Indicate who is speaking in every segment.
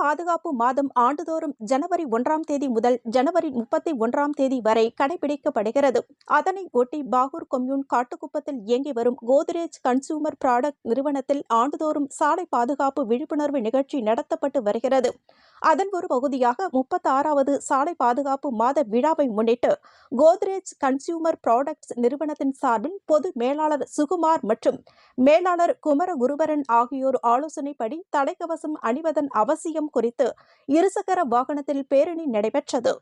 Speaker 1: பாதுகாப்பு மாதம் ஆண்டுதோறும் ஜனவரி ஒன்றாம் தேதி முதல் ஜனவரி முப்பத்தி ஒன்றாம் தேதி வரை கடைபிடிக்கப்படுகிறது. அதனை ஒட்டி பாகூர் கொம்யூன் காட்டுக்குப்பத்தில் இயங்கி வரும் கோத்ரேஜ் கன்சூமர் ப்ராடக்ட் நிறுவனத்தில் ஆண்டுதோறும் சாலை பாதுகாப்பு விழிப்புணர்வு நிகழ்ச்சி நடத்தப்பட்டு வருகிறது. அதன் ஒரு பகுதியாக முப்பத்தாறாவது சாலை பாதுகாப்பு மாத விழாவை முன்னிட்டு கோத்ரேஜ் கன்சியூமர் ப்ராடக்ட்ஸ் நிறுவனத்தின் சார்பில் பொது மேலாளர் சுகுமார் மற்றும் மேலாளர் குமரகுருபரன் ஆகியோர் ஆலோசனைப்படி தலைக்கவசம் அணிவதன் அவசியம் குறித்து இருசக்கர வாகனத்தில் பேரணி நடைபெற்றது.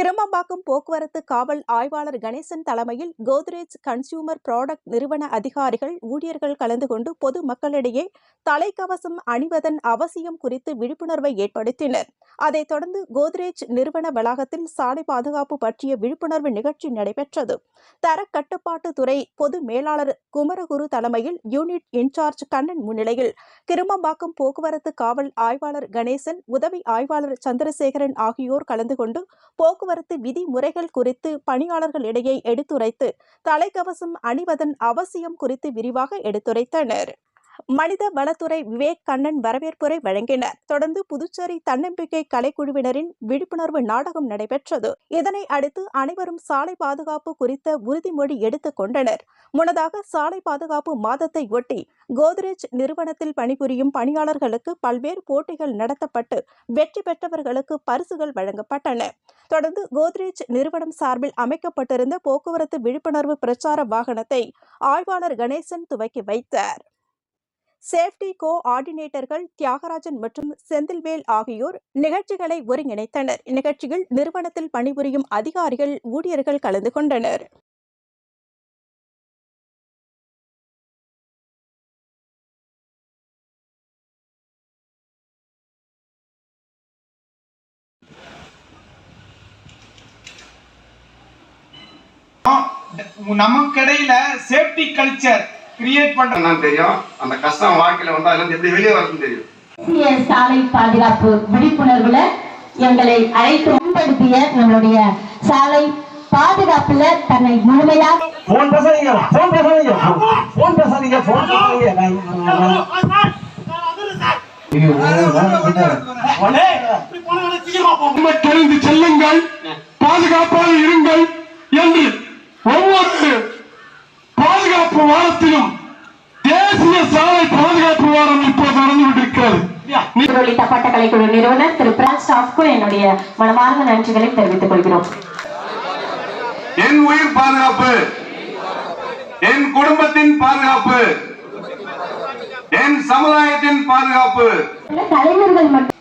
Speaker 1: கிருமம்பாக்கம் போக்குவரத்து காவல் ஆய்வாளர் கணேசன் தலைமையில் கோத்ரேஜ் கன்சியூமர் ப்ராடக்ட் நிறுவன அதிகாரிகள் ஊழியர்கள் கலந்து கொண்டு பொது மக்களிடையே தலைக்கவசம் அணிவதன் அவசியம் குறித்து விழிப்புணர்வை ஏற்படுத்தினர். அதைத் தொடர்ந்து கோத்ரேஜ் நிறுவன வளாகத்தில் சாலை பாதுகாப்பு பற்றிய விழிப்புணர்வு நிகழ்ச்சி நடைபெற்றது. தர கட்டுப்பாட்டு துறை பொது மேலாளர் குமரகுரு தலைமையில் யூனிட் இன்சார்ஜ் கண்ணன் முன்னிலையில் கிருமம்பாக்கம் போக்குவரத்து காவல் ஆய்வாளர் கணேசன் உதவி ஆய்வாளர் சந்திரசேகரன் ஆகியோர் கலந்து கொண்டு போக்குவரத்து விதிமுறைகள் குறித்து பணியாளர்களிடையே எடுத்துரைத்து தலைக்கவசம் அணிவதன் அவசியம் குறித்து விரிவாக எடுத்துரைத்தனர். மனித வளத்துறை விவேக் கண்ணன் வரவேற்புரை வழங்கினர். தொடர்ந்து புதுச்சேரி தன்னம்பிக்கை கலைக்குழுவினரின் விழிப்புணர்வு நாடகம் நடைபெற்றது. இதனை அடுத்து அனைவரும் சாலை பாதுகாப்பு குறித்த உறுதிமொழி எடுத்துக் கொண்டனர். முன்னதாக சாலை பாதுகாப்பு மாதத்தை ஒட்டி கோத்ரேஜ் நிறுவனத்தில் பணிபுரியும் பணியாளர்களுக்கு பல்வேறு போட்டிகள் நடத்தப்பட்டு வெற்றி பெற்றவர்களுக்கு பரிசுகள் வழங்கப்பட்டன. தொடர்ந்து கோத்ரேஜ் நிறுவனம் சார்பில் அமைக்கப்பட்டிருந்த போக்குவரத்து விழிப்புணர்வு பிரச்சார வாகனத்தை ஆய்வாளர் கணேசன் துவக்கி வைத்தார். சேஃப்டி கோ ஆர்டினேட்டர்கள் தியாகராஜன் மற்றும் செந்தில்வேல் ஆகியோர் நிகழ்ச்சிகளை ஒருங்கிணைத்தனர். இந்நிகழ்ச்சியில் நிறுவனத்தில் பணிபுரியும் அதிகாரிகள் ஊழியர்கள் கலந்து கொண்டனர்.
Speaker 2: நமக்கிடையில சேஃப்டி கல்ச்சர் கிரியேட் பண்ற
Speaker 3: என்னன்னு தெரியும். அந்த கஷ்டம் வாழ்க்கையில வந்து அதுல எப்படி வெளியே வரதுன்னு தெரியும்.
Speaker 4: சாலை பாதுகாப்பு விழிப்புணர்வுல எங்களை அழைத்து முன்படுத்திய நம்மளுடைய சாலை பாதுகாப்புல தன்னை முழுமையாக
Speaker 5: போன் பேசாதீங்க. போன் பேசாதீங்க. போன் பேசாதீங்க. போன் பேசாதீங்க. நான்
Speaker 6: தெரிந்து செல்லுங்கள் பாதுகாப்பாக இருங்கள்
Speaker 4: உள்ளிட்ட பட்டக்கலைக்குழு நிறுவனர் திரு பிரான் ஸ்டாஃப்க்கும் என்னுடைய மனமார்ந்த நன்றிகளை தெரிவித்துக் கொள்கிறோம்.
Speaker 3: என் உயிர் பாதுகாப்பு என் குடும்பத்தின் பாதுகாப்பு என் சமுதாயத்தின் பாதுகாப்பு.
Speaker 4: கலைஞர்கள் மட்டும்